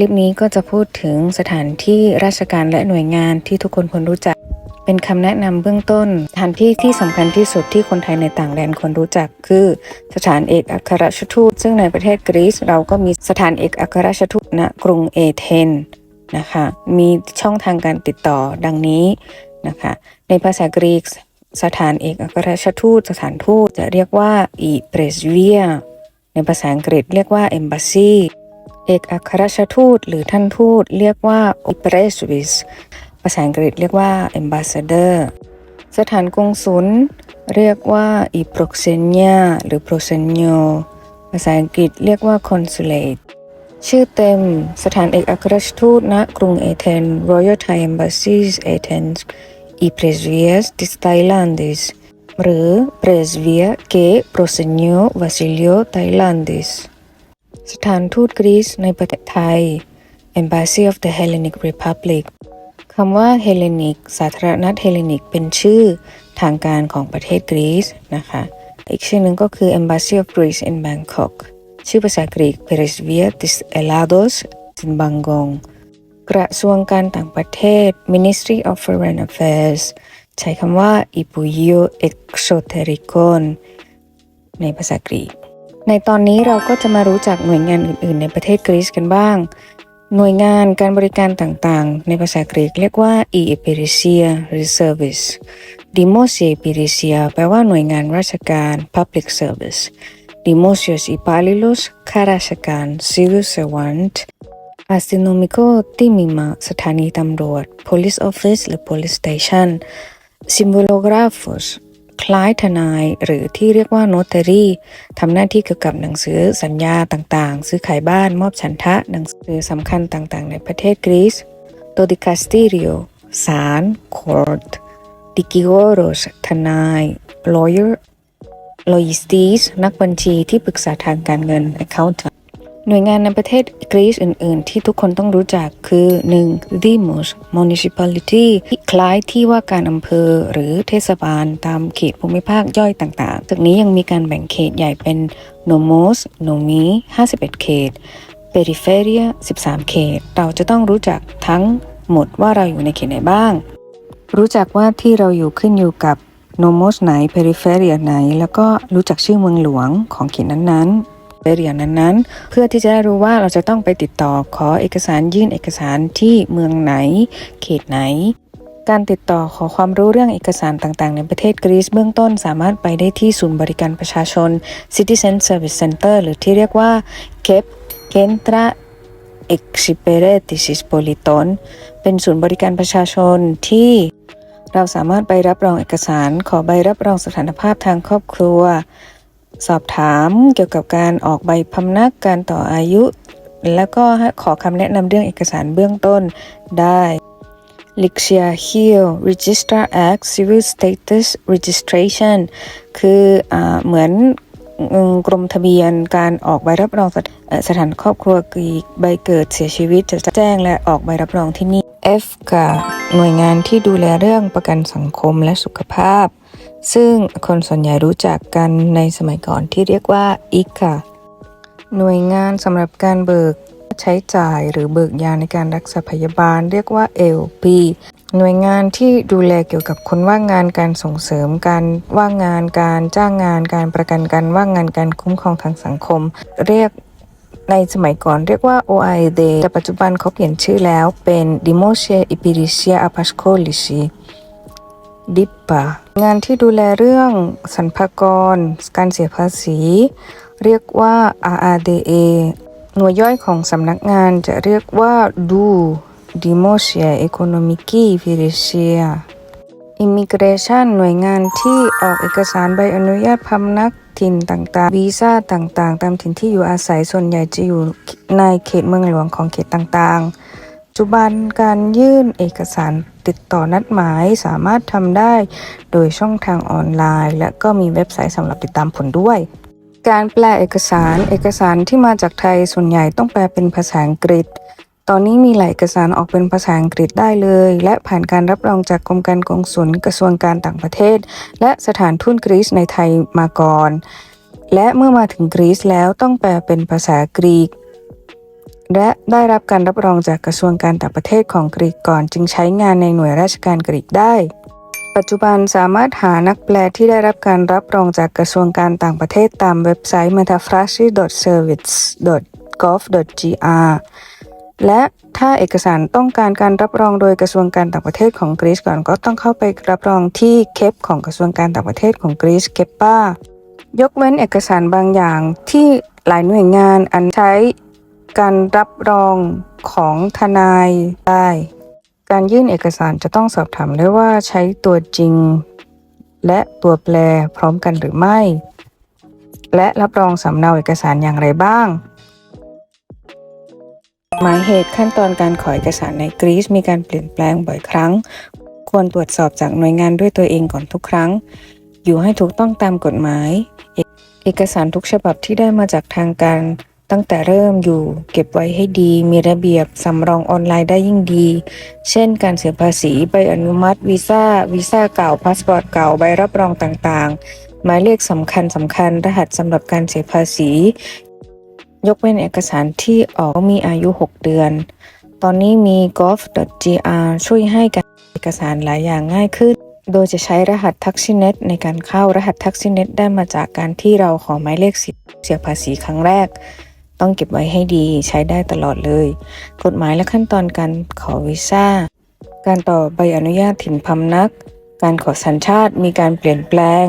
ลิปนี้ก็จะพูดถึงสถานที่ราชการและหน่วยงานที่ทุกคนควรรู้จัก เป็นคำแนะนำเบื้องต้น สถานที่ที่สำคัญที่สุดที่คนไทยในต่างแดนควรรู้จัก คือ สถานเอกอัครราชทูต ซึ่งในประเทศกรีซเราก็มีสถานเอกอัครราชทูตณกรุงเอเธนนะคะ มีช่องทางการติดต่อดังนี้นะคะ ในภาษากรีกสถานเอกอัครราชทูต สถานทูตจะเรียกว่าอีเปรสเวียในภาษาอังกฤษเรียกว่า embassy เอกอัครราชทูต หรือท่านทูตเรียกว่าอิเปรสวิสภาษาอังกฤษเรียกว่าเอ mbassador สถานกงศุลเรียกว่าอิโปรเซเนียหรือโปรเซเนโยภาษาอังกฤษเรียกว่า consulate ชื่อเต็มสถานเอกอัครราชทูตณกรุงเอเธน Royal Thai Embassy Athens i p r e s v i a s t i s t h a i l a n d i s หรือ p r e s v i a k e p r o s e n i o Vasilio Thailandis สถานทูตกรีซในประเทศไทย Embassy of the Hellenic Republic คำว่า Hellenic สาธารณรัฐเฮเลนิกเป็นชื่อทางการของประเทศกรีซนะคะ อีกชื่อหนึ่งก็คือ Embassy of Greece in Bangkok ชื่อภาษากรีก Peresvia tis Elados in Bangkok กระทรวงการต่างประเทศ Ministry of Foreign Affairs ใช้คำว่า Ipuio Exotericon ในภาษากรีก ในตอนนี้เราก็จะมารู้จักหน่วยงานอื่น ๆ ในประเทศกรีซกันบ้าง หน่วยงานการบริการต่าง ๆ ในภาษากรีกเรียกว่า e e p e r i s i a หรือ service Dimosia e p e r i s i a แปลว่าหน่วยงานราชการ public service Dimosios Ipalilos ข้าราชการ civil servant Αστυνομικό τίμημα สถานีตำรวจ police office หรือ police station Symbolographos คล้ายทนายหรือที่เรียกว่า notary ทำหน้าที่เกี่ยวกับหนังสือสัญญาต่างๆ ซื้อขายบ้านมอบฉันทะหนังสือสำคัญต่างๆ ในประเทศกรีซ Dodicasterio ศาล court Dikigoros ทนาย lawyer Logistis นักบัญชีที่ปรึกษาทางการเงิน accountant หน่วยงานในประเทศกรีซอื่น ๆ ที่ทุกคนต้องรู้จักคือ 1. Demos Municipality คล้ายที่ว่าการอำเภอหรือเทศบาลตามเขตภูมิภาคย่อยต่างๆ จากนี้ยังมีการแบ่งเขตใหญ่เป็น Nomos Nomi 51 เขต Periferia 13 เขต เราจะต้องรู้จักทั้งหมดว่าเราอยู่ในเขตไหนบ้าง รู้จักว่าที่เราอยู่ขึ้นอยู่กับ Nomos ไหน Periferia ไหน แล้วก็รู้จักชื่อเมืองหลวงของเขตนั้นๆ เรียนนั้นๆ เพื่อที่จะได้รู้ว่าเราจะต้องไปติดต่อขอเอกสารยื่นเอกสารที่เมืองไหน เขตไหนการติดต่อขอความรู้เรื่องเอกสารต่างๆ ในประเทศกรีซเบื้องต้นสามารถไปได้ที่ศูนย์บริการประชาชน Citizen Service Center หรือที่เรียกว่า KEP Centra Experetis Politon เป็นศูนย์บริการประชาชนที่เราสามารถไปรับรองเอกสาร ขอใบรับรองสถานภาพทางครอบครัว สอบถามเกี่ยวกับการออกใบพำนักการต่ออายุ แล้วก็ขอคำแนะนำเรื่องเอกสารเบื้องต้นได้ Lixia Hill Register Act Civil Status Registration คืออเหมือนกรมทะเบียนการออกใบรับรองสถเอ่อสถานครอบครัวกีใบเกิดเสียชีวิต จะแจ้งและออกใบรับรองที่นี่ F กับหน่วยงานที่ดูแลเรื่องประกันสังคมและสุขภาพ ซึ่งคนส่วนใหญ่รู้จักกันในสมัยก่อนที่เรียกว่าอิกค่ะ หน่วยงานสำหรับการเบิกใช้จ่ายหรือเบิกยาในการรักษาพยาบาล เรียกว่า LP หน่วยงานที่ดูแลเกี่ยวกับคนว่างงานการส่งเสริมการว่างงานการจ้างงานการประกันการว่างงานการคุ้มครองทางสังคม เรียกในสมัยก่อนเรียกว่า OID แต่ปัจจุบันเขาเปลี่ยนชื่อแล้วเป็น Dimosia Ipiricia Apascolisi ดิปปางานที่ดูแลเรื่องสรรพากร การเสียภาษี เรียกว่า RRDA หน่วยย่อยของสำนักงานจะเรียกว่า DU Dimosia Economici Viresia Immigration หน่วยงานที่ออกเอกสารใบอนุญาตพำนักถิ่นต่างๆ วีซ่าต่างๆ ตามถิ่นที่อยู่อาศัยส่วนใหญ่จะอยู่ในเขตเมืองหลวงของเขตต่างๆ จจุบันการยื่นเอกสารติดต่อนัดหมายสามารถทำได้โดยช่องทางออนไลน์ และก็มีเว็บไซต์สำหรับติดตามผลด้วย การแปลเอกสารเอกสารที่มาจากไทยส่วนใหญ่ต้องแปลเป็นภาษาอังกฤษ ตอนนี้มีหลายเอกสารออกเป็นภาษาอังกฤษได้เลย และผ่านการรับรองจากกรมการกงสุลกระทรวงการต่างประเทศ และสถานทูตกรีซในไทยมาก่อนและเมื่อมาถึงกรีซแล้วต้องแปลเป็นภาษากรีก และได้รับการรับรองจากกระทรวงการต่างประเทศของกรีกก่อน จึงใช้งานในหน่วยราชการกรีกได้ ปัจจุบันสามารถหานักแปลที่ได้รับการรับรองจากกระทรวงการต่างประเทศตามเว็บไซต์ metafrasi.service.gov.gr และถ้าเอกสารต้องการการรับรองโดยกระทรวงการต่างประเทศของกรีซก่อนก็ต้องเข้าไปรับรองที่เคปของกระทรวงการต่างประเทศของกรีซเคปป้ายกเว้นเอกสารบางอย่างที่หลายหน่วยงานอันใช้ การรับรองของทนายได้ การยื่นเอกสารจะต้องสอบถามด้วยว่าใช้ตัวจริง และตัวแปรพร้อมกันหรือไม่ และรับรองสำเนาเอกสารอย่างไรบ้าง หมายเหตุขั้นตอนการขอเอกสารในกรีซมีการเปลี่ยนแปลงบ่อยครั้ง ควรตรวจสอบจากหน่วยงานด้วยตัวเองก่อนทุกครั้ง อยู่ให้ถูกต้องตามกฎหมาย เอกเอกสารทุกฉบับที่ได้มาจากทางการ ตั้งแต่เริ่มอยู่เก็บไว้ให้ดี มีระเบียบสำรองออนไลน์ได้ยิ่งดี เช่น การเสียภาษีใบอนุมัติวีซ่าวีซ่าเก่าพาสปอร์ตเก่าใบรับรองต่างๆ หมายเลขสำคัญสำคัญรหัสสำหรับการเสียภาษี ยกเว้นเอกสารที่ออกมีอายุ 6 เดือน ตอนนี้มี gov.gr ช่วยให้การเอกสารหลายอย่างง่ายขึ้นโดยจะใช้รหัสทักซิเน็ตในการเข้ารหัสทักซิเน็ตได้มาจากการที่เราขอหมายเลขสิทธิเสียภาษีครั้งแรก ต้องเก็บไว้ให้ดีใช้ได้ตลอดเลย กฎหมายและขั้นตอนการขอวีซ่า การต่อใบอนุญาตถิ่นพำนัก การขอสัญชาติมีการเปลี่ยนแปลง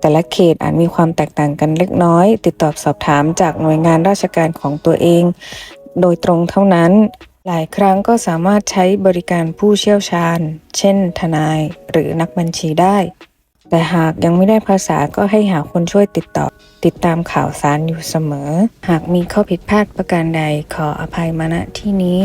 แต่ละเขตอาจมีความแตกต่างกันเล็กน้อย ติดต่อสอบถามจากหน่วยงานราชการของตัวเอง โดยตรงเท่านั้น หลายครั้งก็สามารถใช้บริการผู้เชี่ยวชาญ เช่น ทนายหรือนักบัญชีได้ แต่หากยังไม่ได้ภาษาก็ให้หาคนช่วยติดต่อ ติดตามข่าวสารอยู่เสมอ หากมีข้อผิดพลาดประการใดขออภัยมาณที่นี้